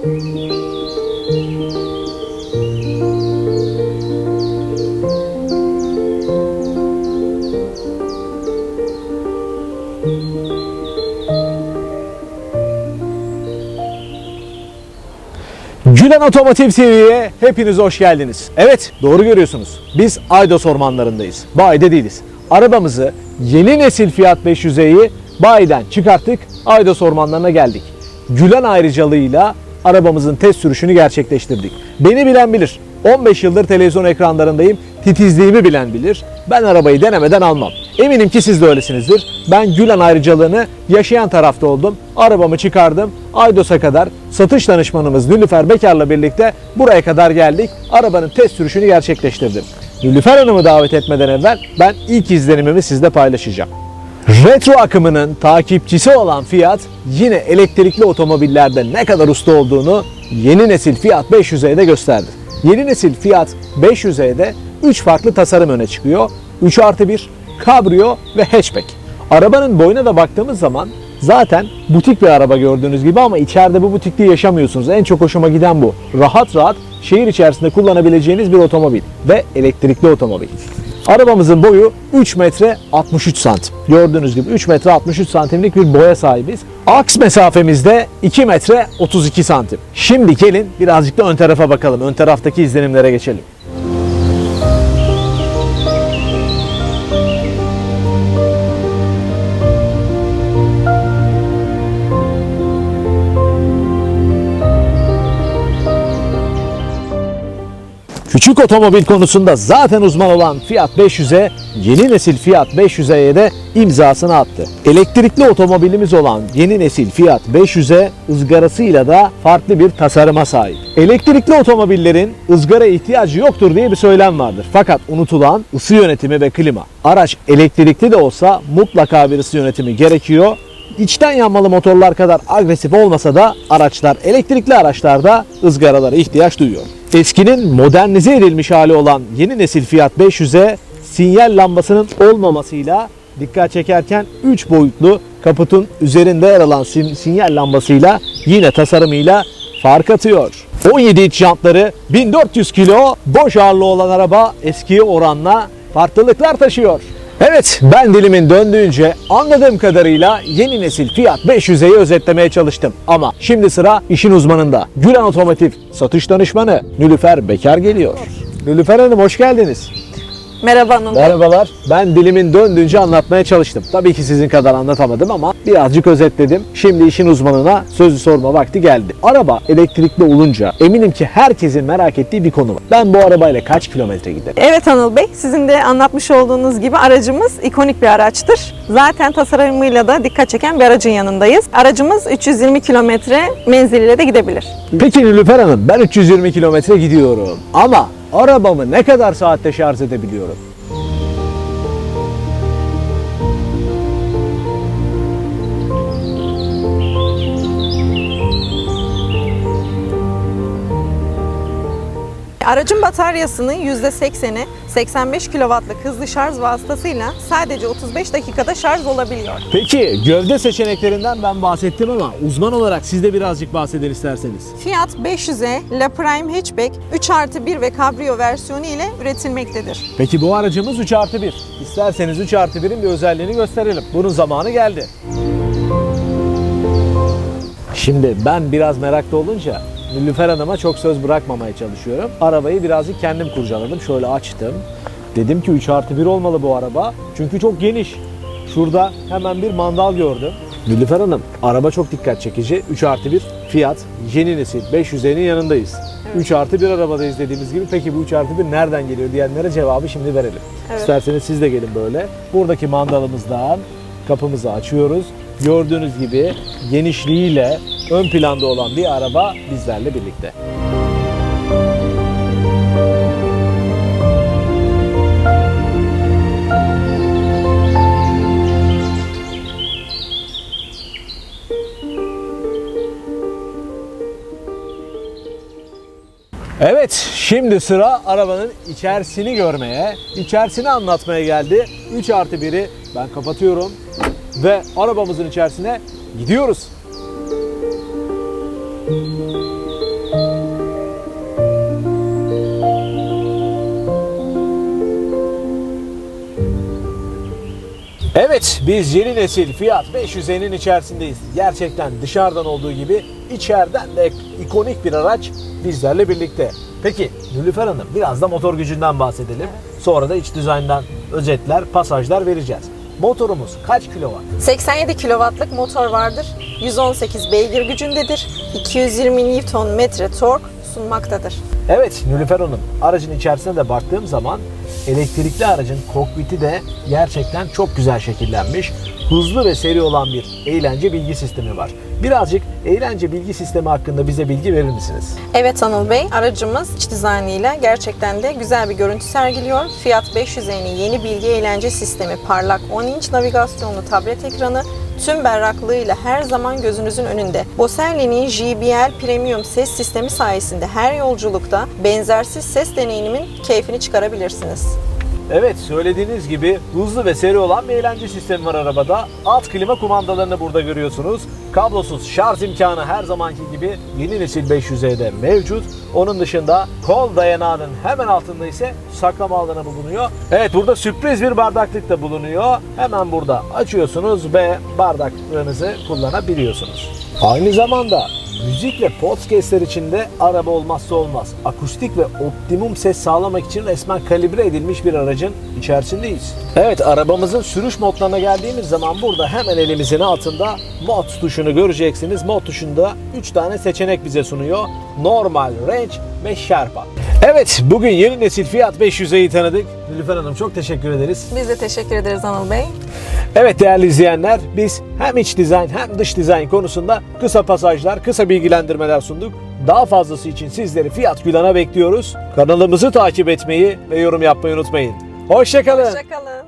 Gülen Otomotiv TV'ye hepiniz hoş geldiniz. Evet doğru görüyorsunuz. Biz Aydos ormanlarındayız. Bayide değiliz. Arabamızı yeni nesil Fiat 500'e'yi bayiden çıkarttık. Aydos ormanlarına geldik. Gülen ayrıcalığıyla arabamızın test sürüşünü gerçekleştirdik. Beni bilen bilir. 15 yıldır televizyon ekranlarındayım. Titizliğimi bilen bilir. Ben arabayı denemeden almam. Eminim ki siz de öylesinizdir. Ben Gülen ayrıcalığını yaşayan tarafta oldum. Arabamı çıkardım. Aydos'a kadar satış danışmanımız Nülüfer Bekar'la birlikte buraya kadar geldik. Arabanın test sürüşünü gerçekleştirdim. Nülüfer Hanım'ı davet etmeden evvel ben ilk izlenimimi sizle paylaşacağım. Retro akımının takipçisi olan Fiat yine elektrikli otomobillerde ne kadar usta olduğunu yeni nesil Fiat 500'e gösterdi. Yeni nesil Fiat 500'e 3 farklı tasarım öne çıkıyor. 3 artı 1, kabrio ve hatchback. Arabanın boyuna da baktığımız zaman zaten butik bir araba gördüğünüz gibi ama içeride bu butikliği yaşamıyorsunuz. En çok hoşuma giden bu. Rahat rahat şehir içerisinde kullanabileceğiniz bir otomobil ve elektrikli otomobil. Arabamızın boyu 3 metre 63 santim. Gördüğünüz gibi 3 metre 63 santimlik bir boya sahibiz. Aks mesafemizde 2 metre 32 santim. Şimdi gelin birazcık da ön tarafa bakalım. Ön taraftaki izlenimlere geçelim. Küçük otomobil konusunda zaten uzman olan Fiat 500'e yeni nesil Fiat 500'e de imzasını attı. Elektrikli otomobilimiz olan yeni nesil Fiat 500'e ızgarasıyla da farklı bir tasarıma sahip. Elektrikli otomobillerin ızgara ihtiyacı yoktur diye bir söylem vardır. Fakat unutulan ısı yönetimi ve klima. Araç elektrikli de olsa mutlaka bir ısı yönetimi gerekiyor. İçten yanmalı motorlar kadar agresif olmasa da araçlar elektrikli araçlarda ızgaralara ihtiyaç duyuyor. Eskinin modernize edilmiş hali olan yeni nesil Fiat 500'e sinyal lambasının olmamasıyla dikkat çekerken 3 boyutlu kaputun üzerinde yer alan sin- sinyal lambasıyla yine tasarımıyla fark atıyor. 17 inç jantları 1400 kilo boş ağırlığı olan araba eskiye oranla farklılıklar taşıyor. Evet ben dilimin döndüğünce anladığım kadarıyla yeni nesil Fiat 500'e'yi özetlemeye çalıştım. Ama şimdi sıra işin uzmanında. Gülen Otomotiv satış danışmanı Nülüfer Bekar geliyor. Nülüfer Hanım hoş geldiniz. Merhaba. Bey. Merhabalar. Ben dilimin döndüğünce anlatmaya çalıştım. Tabii ki sizin kadar anlatamadım ama birazcık özetledim. Şimdi işin uzmanına sözü sorma vakti geldi. Araba elektrikli olunca eminim ki herkesin merak ettiği bir konu var. Ben bu arabayla kaç kilometre giderim? Evet Anıl Bey, sizin de anlatmış olduğunuz gibi aracımız ikonik bir araçtır. Zaten tasarımıyla da dikkat çeken bir aracın yanındayız. Aracımız 320 kilometre menziliyle de gidebilir. Peki Nilüfer Hanım ben 320 kilometre gidiyorum ama arabamı ne kadar saatte şarj edebiliyorum? Aracın bataryasının %80'i 85 kW'lık hızlı şarj vasıtasıyla sadece 35 dakikada şarj olabiliyor. Peki gövde seçeneklerinden ben bahsettim ama uzman olarak siz de birazcık bahsedin isterseniz. Fiat 500'e La Prime Hatchback 3 artı 1 ve Cabrio versiyonu ile üretilmektedir. Peki bu aracımız 3 artı 1. İsterseniz 3 artı 1'in bir özelliğini gösterelim. Bunun zamanı geldi. Şimdi ben biraz meraklı olunca Nilüfer Hanım'a çok söz bırakmamaya çalışıyorum. Arabayı birazcık kendim kurcaladım. Şöyle açtım. Dedim ki 3 artı 1 olmalı bu araba. Çünkü çok geniş. Şurada hemen bir mandal gördüm. Nilüfer Hanım, araba çok dikkat çekici. 3 artı 1 Fiat yeni nesil 500'lerin yanındayız. 3 artı 1 arabadayız dediğimiz gibi. Peki bu 3 artı 1 nereden geliyor diyenlere cevabı şimdi verelim. Evet. İsterseniz siz de gelin böyle. Buradaki mandalımızdan kapımızı açıyoruz. Gördüğünüz gibi genişliğiyle ön planda olan bir araba bizlerle birlikte. Evet, şimdi sıra arabanın içerisini görmeye, içerisini anlatmaya geldi. 3 artı 1'i ben kapatıyorum ve arabamızın içerisine gidiyoruz. Evet biz yeni nesil Fiat 500'nin içerisindeyiz. Gerçekten dışarıdan olduğu gibi içeriden de ikonik bir araç bizlerle birlikte. Peki Nülüfer Hanım biraz da motor gücünden bahsedelim. Sonra da iç dizayndan özetler, pasajlar vereceğiz. Motorumuz kaç kilowatt? 87 kilowattlık motor vardır. 118 beygir gücündedir. 220 Nm tork sunmaktadır. Evet Nilüfer Hanım aracın içerisine de baktığım zaman elektrikli aracın kokpiti de gerçekten çok güzel şekillenmiş. Hızlı ve seri olan bir eğlence bilgi sistemi var. Birazcık eğlence bilgi sistemi hakkında bize bilgi verir misiniz? Evet Anıl Bey, aracımız iç dizaynıyla gerçekten de güzel bir görüntü sergiliyor. Fiat 500'nin yeni bilgi eğlence sistemi parlak 10 inç navigasyonlu tablet ekranı tüm berraklığıyla her zaman gözünüzün önünde. Boselli'nin JBL Premium ses sistemi sayesinde her yolculukta benzersiz ses deneyimimin keyfini çıkarabilirsiniz. Evet söylediğiniz gibi hızlı ve seri olan bir eğlence sistemi var arabada. Alt klima kumandalarını burada görüyorsunuz. Kablosuz şarj imkanı her zamanki gibi yeni nesil 500'de mevcut. Onun dışında kol dayanağının hemen altında ise saklama alanı bulunuyor. Evet burada sürpriz bir bardaklık da bulunuyor. Hemen burada açıyorsunuz ve bardaklarınızı kullanabiliyorsunuz. Aynı zamanda Müzik ve podcastler için de araba olmazsa olmaz. Akustik ve optimum ses sağlamak için resmen kalibre edilmiş bir aracın içerisindeyiz. Evet arabamızın sürüş modlarına geldiğimiz zaman burada hemen elimizin altında mod tuşunu göreceksiniz. Mod tuşunda 3 tane seçenek bize sunuyor. Normal, Range ve Sherpa. Evet bugün yeni nesil Fiat 500'i tanıdık. Nilüfer Hanım çok teşekkür ederiz. Biz de teşekkür ederiz Anıl Bey. Evet değerli izleyenler biz hem iç dizayn hem dış dizayn konusunda kısa pasajlar, kısa bilgilendirmeler sunduk. Daha fazlası için sizleri Fiat Gülan'a bekliyoruz. Kanalımızı takip etmeyi ve yorum yapmayı unutmayın. Hoşçakalın. Hoşçakalın.